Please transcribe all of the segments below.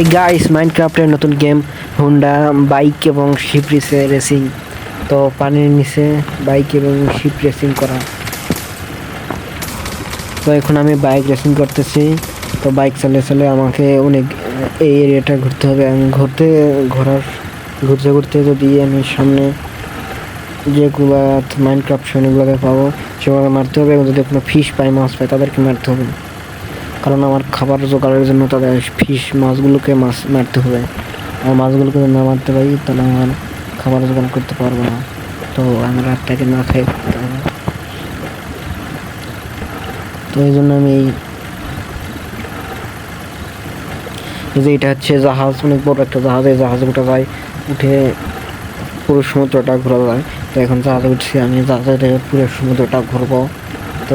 এই গাইস মাইনক্রাফটের নতুন গেম হুন্ডা বাইক এবং শিপ রেসিং তো পানির নিচে বাইক এবং শিপ রেসিং করা। তো এখন আমি বাইক রেসিং করতেছি। তো বাইক চালিয়ে চালিয়ে আমাকে অনেক, এই এরিয়াটা ঘুরতে হবে। আমি ঘুরতে, ঘোরার, ঘুরতে ঘুরতে যদি আমি সামনে যেগুলো মাইনক্রাফট সেগুলোকে পাবো, সেগুলোকে মারতে হবে এবং যদি কোনো ফিশ পাই মাছ পাই তাদেরকে মারতে হবে। কারণ আমার খাবার জোগাড়ের জন্য তাদের ফিশ মাছগুলোকে মাছ মারতে হবে। আর মাছগুলোকে যদি না মারতে পারি, তাহলে আমার খাবার জোগাড় করতে পারব না। তো আমি রাতটাকে না খাই তো এই জন্য আমি এই যে এটা হচ্ছে জাহাজ, অনেক বড় একটা জাহাজ। এই জাহাজে উঠে যায়, উঠে পুরো সমুদ্রটা ঘোরা যায়। তো এখন জাহাজে উঠছি, আমি জাহাজে পুরো সমুদ্রটা ঘুরবো। তো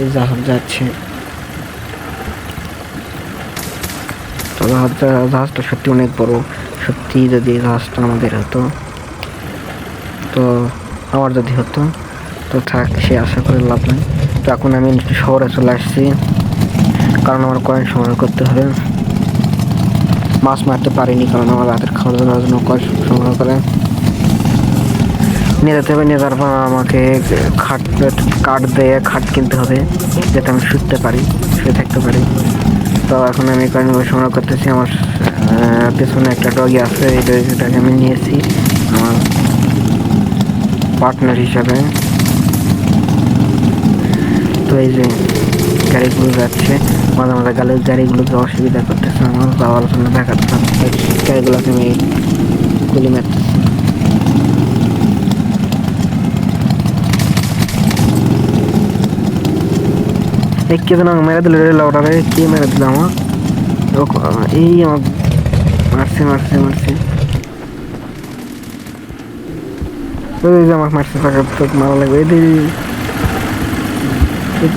এই জাহাজ যাচ্ছে। জাহাজটা জাহাজটা সত্যি অনেক বড়। সত্যি যদি জাহাজটা আমাদের হতো, তো আমার যদি হতো, তো থাক, সে আশা করে লাভ নাই। তো এখন আমি শহরে চলে আসছি, কারণ আমার কয়েন সংগ্রহ করতে হবে। মাছ মারতে পারিনি, কারণ আমার রাতের খাওয়ার জন্য জন্য কয়েন সংগ্রহ করে। নিয়ে যেতে হবে, নিয়ে যাওয়ার পর আমাকে খাট, কাঠ দিয়ে খাট কিনতে হবে, যাতে আমি শুতে পারি, শুয়ে থাকতে পারি। তো এখন আমি কয়েনগুলো সংগ্রহ করতেছি। আমার পেছনে একটা ডগি আছে। এই ডগিটাকে আমি নিয়েছি আমার পার্টনার হিসাবে। তো এই যে গাড়িগুলো যাচ্ছে, মাঝে মাঝে গাড়ি গাড়িগুলোকে অসুবিধা করতেছে আমার, যাওয়ার জন্য দেখাচ্ছে। গাড়িগুলোকে আমি গুলি মারতেছি। কে যেন মেরে দিল, রে লাউডারে কে মেরে দিল আমার এই আমার, মারছে মারছে মারছে। ওই যে আমাকে মারছে তো মারা লাগবে। এই